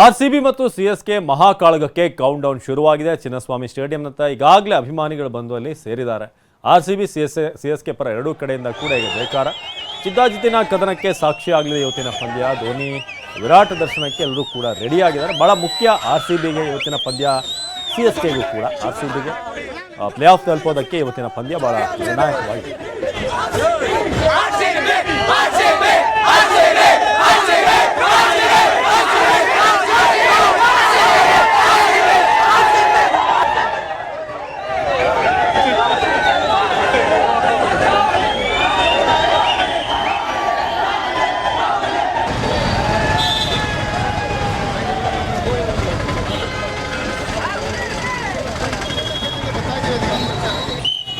R C B ಮತ್ತು C S K ಮಹಾಕಾಳಗಕ್ಕೆ countdown ಶುರುವಾಗಿದೆ. ಚಿನ್ನಸ್ವಾಮಿ ಸ್ಟೇಡಿಯಂನತ್ತ ಈಗಾಗಲೇ ಅಭಿಮಾನಿಗಳು ಬಂದು ಅಲ್ಲಿ ಸೇರಿದ್ದಾರೆ. R C B C S C S K ಪರ ಎರಡೂ ಕಡೆಯಿಂದ ಕೂಡ ಈಗ ಜಯಕಾರ. ಚಿದ್ದಾಜಿತ್ತಿನ ಕದನಕ್ಕೆ ಸಾಕ್ಷಿಯಾಗಲಿದೆ ಇವತ್ತಿನ ಪಂದ್ಯ. ಧೋನಿ, ವಿರಾಟ್ ದರ್ಶನಕ್ಕೆ ಎಲ್ಲರೂ ಕೂಡ ರೆಡಿಯಾಗಿದ್ದಾರೆ ಬಹಳ ಮುಖ್ಯ ಆರ್ ಸಿ ಬಿಗೆ ಇವತ್ತಿನ ಪಂದ್ಯ, ಸಿ ಎಸ್ ಕೆಗೂ ಕೂಡ ಆರ್ ಸಿ ಬಿಗೆ ಪ್ಲೇ ಆಫ್ ತಲುಪೋದಕ್ಕೆ ಇವತ್ತಿನ ಪಂದ್ಯ ಬಹಳ ನಿರ್ಣಾಯಕವಾಗಿದೆ.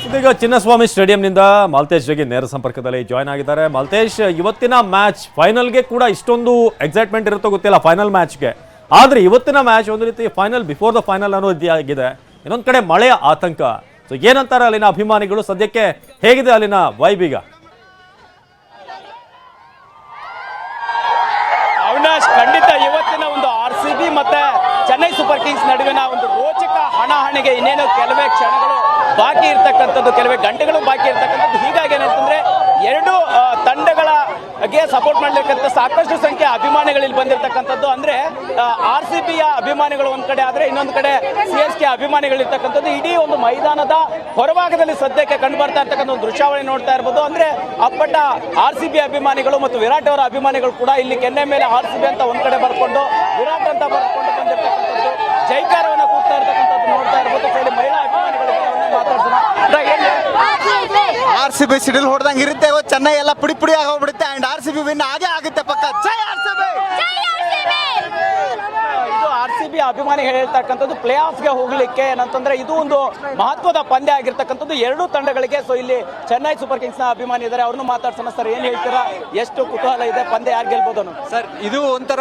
ಇದೀಗ ಚಿನ್ನಸ್ವಾಮಿ ಸ್ಟೇಡಿಯಂನಿಂದ ಮಾಲ್ತೇಶ್ ಜೊತೆಗೆ ನೇರ ಸಂಪರ್ಕದಲ್ಲಿ ಜಾಯ್ನ್ ಆಗಿದ್ದಾರೆ. ಮಾಲ್ತೇಶ್, ಇವತ್ತಿನ ಮ್ಯಾಚ್ ಫೈನಲ್ಗೆ ಕೂಡ ಇಷ್ಟೊಂದು ಎಕ್ಸೈಟ್ಮೆಂಟ್ ಇರುತ್ತೋ ಗೊತ್ತಿಲ್ಲ ಫೈನಲ್ ಮ್ಯಾಚ್ಗೆ ಆದರೆ ಇವತ್ತಿನ ಮ್ಯಾಚ್ ಒಂದು ರೀತಿ ಫೈನಲ್ ಬಿಫೋರ್ ದ ಫೈನಲ್ ಅನ್ನೋ ರೀತಿಯಾಗಿದೆ ಇನ್ನೊಂದು ಕಡೆ ಮಳೆಯ ಆತಂಕ. ಸೊ ಏನಂತಾರೆ ಅಲ್ಲಿನ ಅಭಿಮಾನಿಗಳು? ಸದ್ಯಕ್ಕೆ ಹೇಗಿದೆ ಅಲ್ಲಿನ ವೈಬ್ ಈಗ? ಅವಿನಾಶ್ ಖಂಡಿತ ಇವತ್ತಿನ ಒಂದು ಆರ್ ಸಿ ಬಿ ಮತ್ತೆ ಚೆನ್ನೈ ಸೂಪರ್ ಕಿಂಗ್ಸ್ ನಡುವಿನ ಒಂದು ರೋಚಕ ಹಣಾಹಣಿಗೆ ಇನ್ನೇನು ಕೆಲವೇ ಕ್ಷಣಗಳು ಬಾಕಿ ಇರ್ತಕ್ಕಂಥದ್ದು, ಕೆಲವೇ ಗಂಟೆಗಳು ಬಾಕಿ ಇರ್ತಕ್ಕಂಥದ್ದು. ಹೀಗಾಗಿ ಏನಂತಂದ್ರೆ ಎರಡು ತಂಡಗಳ ತಂಡಗಳಿಗೆ ಸಪೋರ್ಟ್ ಮಾಡಲಿಕ್ಕಂಥ ಸಾಕಷ್ಟು ಸಂಖ್ಯೆ ಅಭಿಮಾನಿಗಳು ಇಲ್ಲಿ ಬಂದಿರತಕ್ಕಂಥದ್ದು. ಅಂದ್ರೆ ಆರ್ ಸಿ ಬಿಯ ಅಭಿಮಾನಿಗಳು ಒಂದ್ ಕಡೆ ಆದ್ರೆ ಇನ್ನೊಂದು ಕಡೆ ಸಿ ಎಸ್ ಕೆ ಅಭಿಮಾನಿಗಳು ಇರ್ತಕ್ಕಂಥದ್ದು. ಇಡೀ ಒಂದು ಮೈದಾನದ ಹೊರಭಾಗದಲ್ಲಿ ಸದ್ಯಕ್ಕೆ ಕಂಡು ಬರ್ತಾ ಇರ್ತಕ್ಕಂಥ ಒಂದು ದೃಶ್ಯಾವಳಿ ನೋಡ್ತಾ ಇರ್ಬೋದು. ಅಂದ್ರೆ, ಅಪ್ಪಟ ಆರ್ ಸಿ ಬಿ ಅಭಿಮಾನಿಗಳು ಮತ್ತು ವಿರಾಟ್ ಅವರ ಅಭಿಮಾನಿಗಳು ಕೂಡ ಇಲ್ಲಿ ಕೆನ್ನೆ ಮೇಲೆ ಆರ್ ಸಿ ಬಿ ಅಂತ ಒಂದ್ ಕಡೆ ಬರ್ಕೊಂಡು, ವಿರಾಟ್ ಅಂತ ಬರ್ಕೊಂಡು ಬಂದಿರ್ತಕ್ಕಂಥದ್ದು ಜೈಕಾರವನ್ನ ಕೂಗ್ತಾ ಇರ್ತಕ್ಕಂಥದ್ದು ನೋಡ್ತಾ ಇರ್ಬೋದು ಸೊ ಇಲ್ಲಿ ಮಹಿಳಾ ಅಭಿಮಾನಿಗಳು ಮಾತಾಡ್ಸೋಣ ಅಣ್ಣ, ಏನ್ ಹೇಳ್ತೀರಾ? ಆರ್ ಸಿ ಬಿ ಸಿಡಿಲ್ ಹೊಡೆದಂಗೆ ಇರುತ್ತೆ ಚೆನ್ನೈ ಎಲ್ಲ ಪುಡಿ ಪುಡಿ ಆಗೋಗ್ಬಿಡುತ್ತೆ. And R C B win ಆಗೇ ಆಗುತ್ತೆ ಪಕ್ಕ. ಜೈ ಆರ್ ಸಿ ಬಿ ಇದು ಆರ್ ಸಿ ಬಿ ಅಭಿಮಾನಿ ಹೇಳ್ತಕ್ಕಂಥದ್ದು ಪ್ಲೇ ಆಫ್ಗೆ ಹೋಗ್ಲಿಕ್ಕೆ ಏನಂತಂದ್ರೆ ಇದು ಒಂದು ಮಹತ್ವದ ಪಂದ್ಯ ಆಗಿರ್ತಕ್ಕಂಥದ್ದು ಎರಡೂ ತಂಡಗಳಿಗೆ. ಸೊ ಇಲ್ಲಿ ಚೆನ್ನೈ ಸೂಪರ್ ಕಿಂಗ್ಸ್ನ ಅಭಿಮಾನಿ ಇದ್ದಾರೆ. ಅವ್ರನ್ನು ಮಾತಾಡ್ಸೋಣ ಸರ್ ಏನ್ ಹೇಳ್ತೀರಾ? ಎಷ್ಟು ಕುತೂಹಲ ಇದೆ ಪಂದ್ಯ ಯಾರು ಗೆಲ್ಬೋದು ಸರ್ ಇದು ಒಂಥರ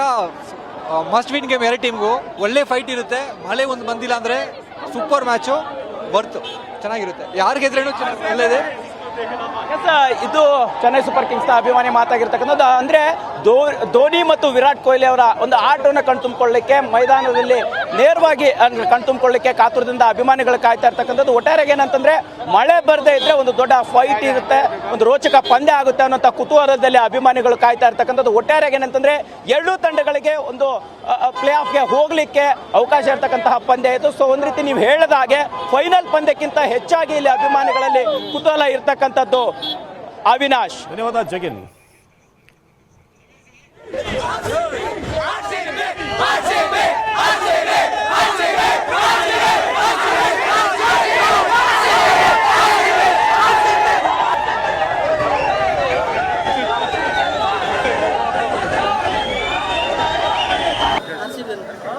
ಮಸ್ಟ್ ವಿನ್ ಗೇಮ್ ಎರಡು ಟೀಮ್ಗೂ ಒಳ್ಳೆ ಫೈಟ್ ಇರುತ್ತೆ. ಮಳೆ ಒಂದು ಬಂದಿಲ್ಲ ಅಂದ್ರೆ ಸೂಪರ್ ಮ್ಯಾಚು ಬರ್ತು ಚೆನ್ನಾಗಿರುತ್ತೆ. ಯಾರು ಗೆದ್ರೇನು ಚೆನ್ನಾಗಿ ಒಳ್ಳೇದೇ. Yes, ಇದು ಚೆನ್ನೈ ಸೂಪರ್ ಕಿಂಗ್ಸ್ನ ಅಭಿಮಾನಿ ಮಾತಾಗಿರ್ತಕ್ಕಂಥದ್ದು. ಅಂದ್ರೆ ಧೋನಿ ಮತ್ತು ವಿರಾಟ್ ಕೊಹ್ಲಿ ಅವರ ಒಂದು ಆಟವನ್ನು ಕಣ್ತುಂಬಿಕೊಳ್ಳಿಕ್ಕೆ ಮೈದಾನದಲ್ಲಿ ನೇರವಾಗಿ ಕಣ್ತುಂಬಿಕೊಳ್ಳಿಕ್ಕೆ ಕಾತುರದಿಂದ ಅಭಿಮಾನಿಗಳು ಕಾಯ್ತಾ ಇರ್ತಕ್ಕಂಥದ್ದು. ಒಟ್ಟಾರೆಗೆ ಏನಂತಂದ್ರೆ ಮಳೆ ಬರದೇ ಇದ್ರೆ ಒಂದು ದೊಡ್ಡ ಫೈಟ್ ಇರುತ್ತೆ ಒಂದು ರೋಚಕ ಪಂದ್ಯ ಆಗುತ್ತೆ ಅನ್ನೋಂಥ ಕುತೂಹಲದಲ್ಲಿ ಅಭಿಮಾನಿಗಳು ಕಾಯ್ತಾ ಇರ್ತಕ್ಕಂಥದ್ದು. ಒಟ್ಟಾರೆಗೆ ಏನಂತಂದ್ರೆ ಎರಡೂ ತಂಡಗಳಿಗೆ ಒಂದು ಪ್ಲೇ ಆಫ್ಗೆ ಹೋಗ್ಲಿಕ್ಕೆ ಅವಕಾಶ ಇರ್ತಕ್ಕಂತಹ ಪಂದ್ಯ ಇದು. ಸೊ ಒಂದ್ ರೀತಿ ನೀವು ಹೇಳಿದ ಹಾಗೆ ಫೈನಲ್ ಪಂದ್ಯಕ್ಕಿಂತ ಹೆಚ್ಚಾಗಿ ಇಲ್ಲಿ ಅಭಿಮಾನಿಗಳಲ್ಲಿ ಕುತೂಹಲ ಇರ್ತಕ್ಕಂಥದ್ದು ಅವಿನಾಶ್ ಧನ್ಯವಾದ ಜಗಿನ್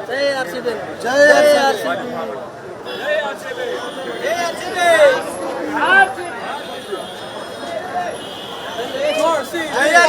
ಜೈ ಆರ್ ಸಿ ಬಿ ಜೈ ಆರ್ ಸಿ ಬಿ mercy.